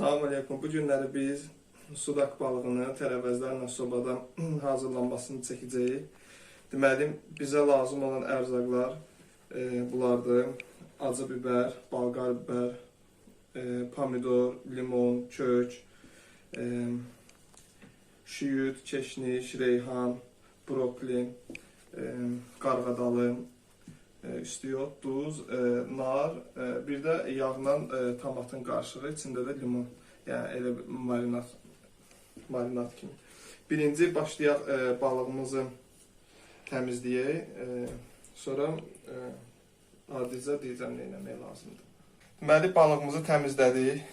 Salam əleykum. Bu günləri biz sudak balığını tərəvəzlərlə sobada hazırlanmasını çəkəcəyik. Deməli, bizə lazım olan ərzaqlar e, bunlardır. Acı biber, balqar biber, e, pomidor, limon, kök, e, şiyüt, keşniş, reyhan, brokoli, e, qarğadalı, e, üstüyot, duz, e, nar, e, bir də yağla tomatın qarışığı, içində də limon. Yəni elə marinat marinat kimi. Birinci başlayaq balığımızı təmizləyək. Sonra adicə deyəcəm nə etmək lazımdır. Deməli balığımızı təmizlədik.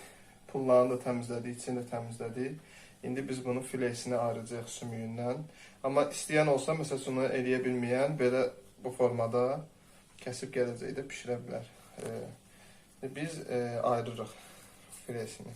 Pullarını da təmizlədik, içini də təmizlədik. İndi biz bunun filesini ayıracağıq sümüyündən. Amma istəyən olsa, məsəl üçün eləyə bilməyən belə bu formada kəsib gələcəkdə bişirə bilər. E, biz e, ayırırıq filesini.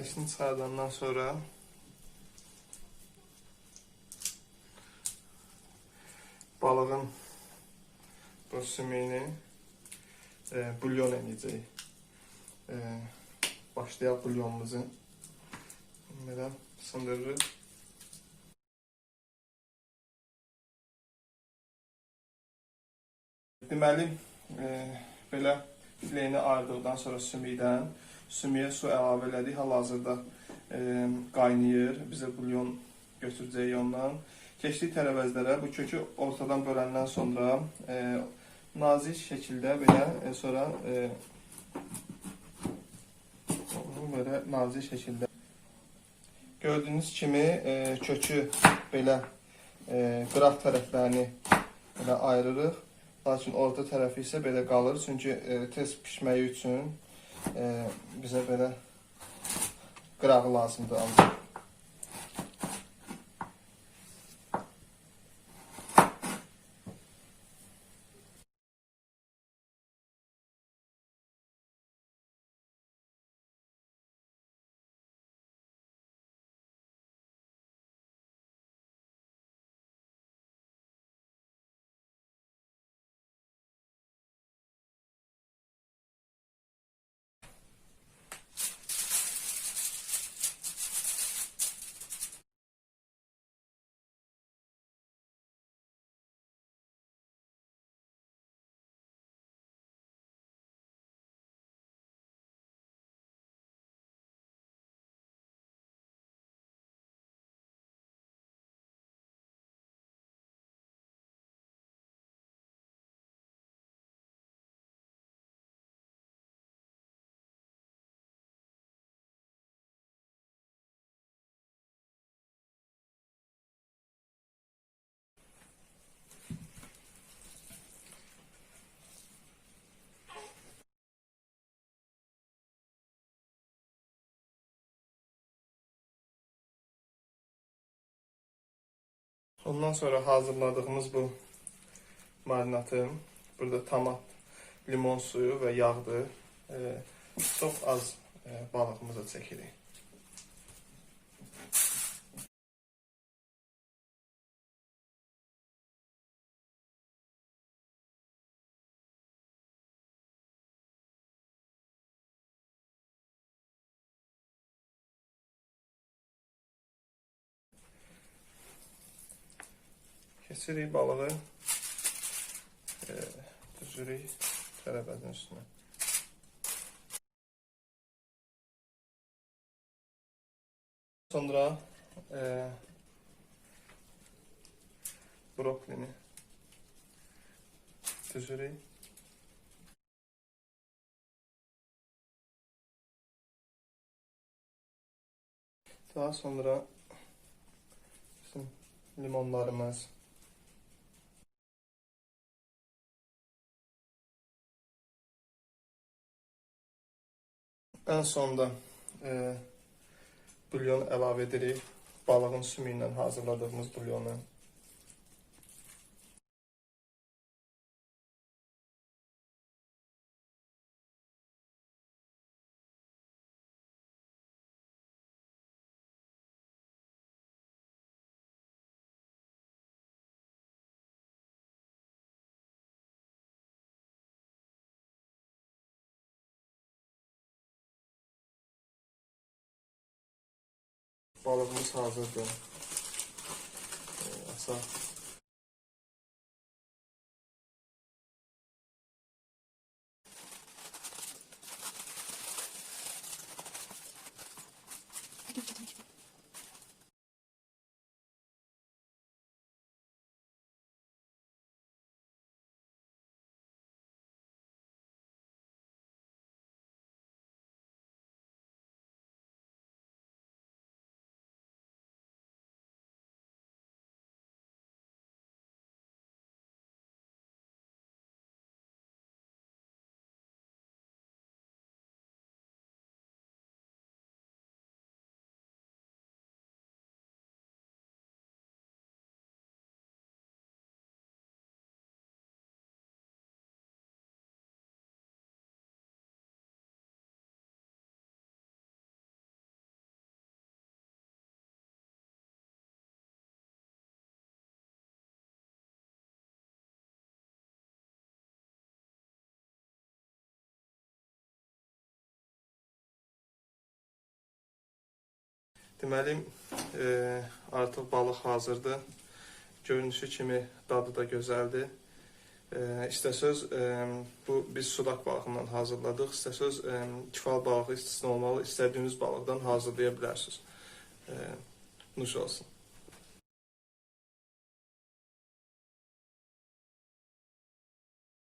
Filesini çıxardandan sonra balığın bu sümüyünü e, bulyon edəcəyik. E, başlayaq bulyonumuzu. Belə sındırırıq. Deməli, e, belə fileyini ayırdıqdan sonra sümükdən sümüyə su əlavə elədik. Hal-hazırda e, qaynayır. Bizə bulyon götürəcəyik ondan. Keçdik tərəvəzlərə. Bu kökü ortadan böləndən sonra e, nazik şəkildə belə e, sonra e, belə nazik şəkildə gördüyünüz kimi e, kökü belə e, qıraq tərəflərini belə ayırırıq. Lakin orta tərəfi isə belə qalır. Çünki e, tez pişməyi üçün e, bizə belə qırağı lazımdır ancaq. Ondan sonra hazırladığımız bu marinatı burada tomat, limon suyu ve yağdır. E, çox az e, balığımıza çəkirik. Kesirik balığı. E, düzürük tərəvəzin üstünə. Sonra e, brokolini düzürük. Daha sonra bizim limonlarımız En sonda e, bulyon əlavə edirik. balığın sümüyü ilə hazırladığımız bulyonu. 包了补差，这个，哎呀，算了。Deməli, e, artıq balıq hazırdır. Görünüşü kimi dadı da gözəldir. E, istəsəz e, bu biz sudak balığından hazırladıq. İstəsəz e, kifal balığı istisna olmalı, istədiyiniz balıqdan hazırlaya bilərsiniz. E, nuş olsun.